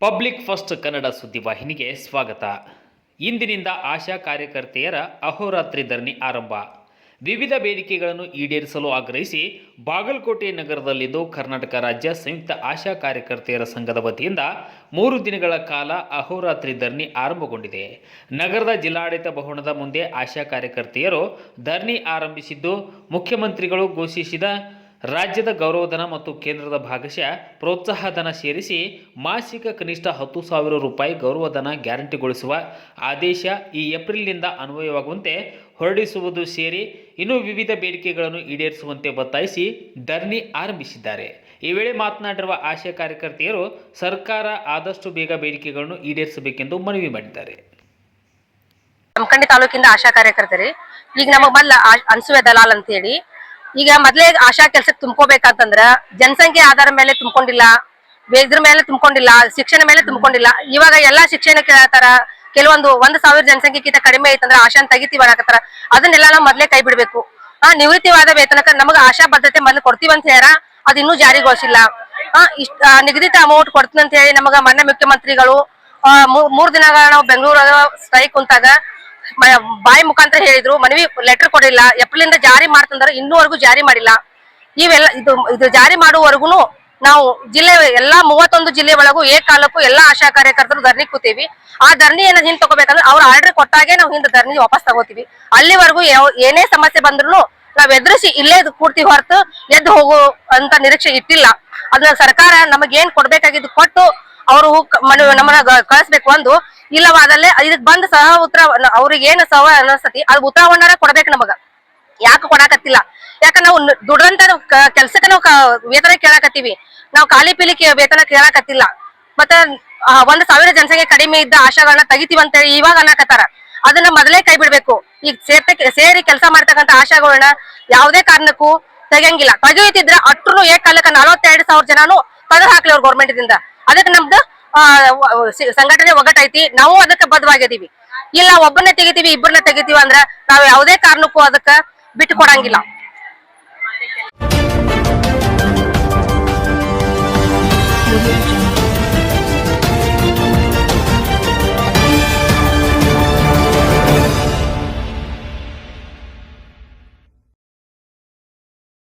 Public first Kannada ಸುದ್ದಿವಾಹಿನಿಗೆ ಸ್ವಾಗತ. ಇಂದಿನಿಂದ ಆಶಾ ಕಾರ್ಯಕರ್ತೆಯರ ಅಹೋರಾತ್ರಿ ಧರಣಿ ಆರಂಭ. ವಿವಿಧ ಬೇಡಿಕೆಗಳನ್ನು ಈಡೇರಿಸಲು ಆಗ್ರಹಿಸಿ ಬಾಗಲಕೋಟೆ ನಗರದಲ್ಲಿಂದು ಕರ್ನಾಟಕ ರಾಜ್ಯ ಸಂಯುಕ್ತ ಆಶಾ ಕಾರ್ಯಕರ್ತೆಯರ ಸಂಘದ ವತಿಯಿಂದ ಮೂರು ದಿನಗಳ ಕಾಲ ಅಹೋರಾತ್ರಿ ಧರಣಿ ಆರಂಭಗೊಂಡಿದೆ. ನಗರದ ಜಿಲ್ಲಾಡಳಿತ ಭವನದ ಮುಂದೆ ಆಶಾ ಕಾರ್ಯಕರ್ತೆಯರು ಧರಣಿ ಆರಂಭಿಸಿದ್ದು ಮುಖ್ಯಮಂತ್ರಿಗಳು ಘೋಷಿಸಿದ ರಾಜ್ಯದ ಗೌರವಧನ ಮತ್ತು ಕೇಂದ್ರದ ಭಾಗಶಃ ಪ್ರೋತ್ಸಾಹಧನ ಸೇರಿಸಿ ಮಾಸಿಕ ಕನಿಷ್ಠ ಹತ್ತು ಸಾವಿರ ರೂಪಾಯಿ ಗೌರವಧನ ಗ್ಯಾರಂಟಿಗೊಳಿಸುವ ಆದೇಶ ಈ ಏಪ್ರಿಲ್ನಿಂದ ಅನ್ವಯವಾಗುವಂತೆ ಹೊರಡಿಸುವುದು ಸೇರಿ ಇನ್ನೂ ವಿವಿಧ ಬೇಡಿಕೆಗಳನ್ನು ಈಡೇರಿಸುವಂತೆ ಒತ್ತಾಯಿಸಿ ಧರಣಿ ಆರಂಭಿಸಿದ್ದಾರೆ. ಈ ವೇಳೆ ಮಾತನಾಡಿರುವ ಆಶಾ ಕಾರ್ಯಕರ್ತೆಯರು, ಸರ್ಕಾರ ಆದಷ್ಟು ಬೇಗ ಬೇಡಿಕೆಗಳನ್ನು ಈಡೇರಿಸಬೇಕೆಂದು ಮನವಿ ಮಾಡಿದ್ದಾರೆ. ತಾಲೂಕಿಂದ ಆಶಾ ಕಾರ್ಯಕರ್ತರಿ, ಈಗ ನಮಗೆ ಬಲ್ಲ ಅನ್ಸುವೆ ದಲಾಲ್ ಅಂತ ಹೇಳಿ ಈಗ ಮೊದಲೇ ಆಶಾ ಕೆಲ್ಸಕ್ಕೆ ತುಂಬ್ಕೋಬೇಕಂತಂದ್ರ ಜನಸಂಖ್ಯೆ ಆಧಾರ ಮೇಲೆ ತುಂಬಿಕೊಂಡಿಲ್ಲ ವೇದ್ರ ಮೇಲೆ ತುಂಬಿಕೊಂಡಿಲ್ಲ, ಶಿಕ್ಷಣ ಮೇಲೆ ತುಂಬಿಕೊಂಡಿಲ್ಲ. ಇವಾಗ ಎಲ್ಲಾ ಶಿಕ್ಷಣ ಕೇಳತ್ತಾರ ಕೆಲವೊಂದು ಒಂದ್ ಸಾವಿರ ಜನಸಂಖ್ಯೆಗಿಂತ ಕಡಿಮೆ ಐತಂದ್ರ ಆಶಾನ್ ತೆಗಿತೀವಿ ಅನ್ನಕತ್ತಾರ ಅದನ್ನೆಲ್ಲ ನಾವು ಮೊದಲೇ ಕೈ ಬಿಡ್ಬೇಕು. ಆ ನಿವೃತ್ತಿವಾದ ವೇತನಕ್ಕ ನಮಗ ಆಶಾ ಭದ್ರತೆ ಮೊದ್ಲು ಕೊಡ್ತೀವಿ ಅಂತ ಹೇಳ ಅದ್ ಇನ್ನೂ ಜಾರಿಗೊಳಿಸಿಲ್ಲ. ಆ ಇಷ್ಟ ನಿಗದಿತ ಅಮೌಂಟ್ ಕೊಡ್ತೀನಿ ಅಂತ ಹೇಳಿ ನಮಗ ಮೊನ್ನೆ ಮುಖ್ಯಮಂತ್ರಿಗಳು ಮೂರ್ ದಿನಗಳ ನಾವು ಬೆಂಗಳೂರ ಸ್ಟ್ರೈಕ್ ಕುಂತಾಗ ಬಾಯಿ ಮುಖಾಂತರ ಹೇಳಿದ್ರು, ಮನವಿ ಲೆಟರ್ ಕೊಡಿಲ್ಲ ಏಪ್ರಿಲಿಂದ ಜಾರಿ ಮಾಡ್ತಂದ್ರೆ ಇನ್ನೂವರೆಗೂ ಜಾರಿ ಮಾಡಿಲ್ಲ. ಇವೆಲ್ಲ ಇದು ಇದು ಜಾರಿ ಮಾಡುವವರೆಗೂ ನಾವು ಜಿಲ್ಲೆ, ಎಲ್ಲಾ ಮೂವತ್ತೊಂದು ಜಿಲ್ಲೆ ಒಳಗೂ ಕಾಲಕ್ಕೂ ಎಲ್ಲಾ ಆಶಾ ಕಾರ್ಯಕರ್ತರು ಧರಣಿ ಕೂತೀವಿ. ಆ ಧರಣಿ ಏನ ಹಿಂದ್ ತಗೋಬೇಕಂದ್ರೆ ಅವ್ರ ಆರ್ಡರ್ ಕೊಟ್ಟಾಗೆ ನಾವು ಹಿಂದ್ ಧರಣಿ ವಾಪಸ್ ತಗೋತೀವಿ. ಅಲ್ಲಿವರೆಗೂ ಏನೇ ಸಮಸ್ಯೆ ಬಂದ್ರು ನಾವ್ ಎದುರಿಸಿ ಇಲ್ಲೇ ಇದ್ ಕೂಡ್ತೀವಿ ಹೊರತು ಎದ್ದು ಹೋಗು ಅಂತ ನಿರೀಕ್ಷೆ ಇಟ್ಟಿಲ್ಲ. ಅದನ್ನ ಸರ್ಕಾರ ನಮಗೇನ್ ಕೊಡ್ಬೇಕಾಗಿದ್ದು ಕೊಟ್ಟು ಅವರು ನಮ್ಮನ್ನ ಕಳಿಸ್ಬೇಕು ಒಂದು ಇಲ್ಲವಾದಲ್ಲೇ ಇದಕ್ ಬಂದ ಸಹ ಉತ್ತರ, ಅವ್ರಿಗೆ ಏನು ಸಹ ಅನಸ್ತತಿ, ಅದ್ ಉತ್ತರವನ್ನಾರ ಕೊಡ್ಬೇಕು ನಮಗ. ಯಾಕೆ ಕೊಡಾಕತ್ತಿಲ್ಲ? ಯಾಕ ನಾವು ದುಡ್ದಂತ ಕೆಲ್ಸಕ್ಕೆ ನಾವು ವೇತನ ಕೇಳಾಕತ್ತೀವಿ. ನಾವು ಖಾಲಿ ಪೀಲಿ ವೇತನ ಕೇಳಾಕತ್ತಿಲ್ಲ. ಮತ್ತ ಒಂದ್ ಸಾವಿರ ಜನಸಂಖ್ಯೆ ಕಡಿಮೆ ಇದ್ದ ಆಶಾಗಳನ್ನ ತೆಗಿತೀವಿ ಅಂತ ಹೇಳಿ ಇವಾಗ ಅನ್ನಕತ್ತಾರ. ಅದನ್ನ ಮೊದಲೇ ಕೈ ಬಿಡ್ಬೇಕು. ಈಗ ಸೇರ್ತ ಸೇರಿ ಕೆಲಸ ಮಾಡ್ತಕ್ಕಂತ ಆಶಾಗಳನ್ನ ಯಾವುದೇ ಕಾರಣಕ್ಕೂ ತೆಗಿಯಂಗಿಲ್ಲ. ತೆಗಿಯುತ್ತಿದ್ರ ಅಟ್ರು ಏಕಾಲಕ್ಕ ನಲವತ್ತೆರಡು ಸಾವಿರ ಜನನು ತೆಗೆದು ಹಾಕ್ಲಿ ಅವ್ರ ಗೌರ್ಮೆಂಟ್ ದಿಂದ. ಅದಕ್ಕೆ ನಮ್ದು ಸಂಘಟನೆ ಒಗ್ಗಟ್ಟೈತಿ, ನಾವು ಅದಕ್ಕೆ ಬದ್ಧವಾಗಿದೀವಿ ಇಲ್ಲ, ಒಬ್ಬನ್ನ ತೆಗಿತೀವಿ, ಇಬ್ಬರನ್ನ ತೆಗಿತೀವಿ ಅಂದ್ರ ನಾವ್ ಯಾವುದೇ ಕಾರಣಕ್ಕೂ ಅದಕ್ಕ ಬಿಟ್ಟು ಕೊಡಂಗಿಲ್ಲ.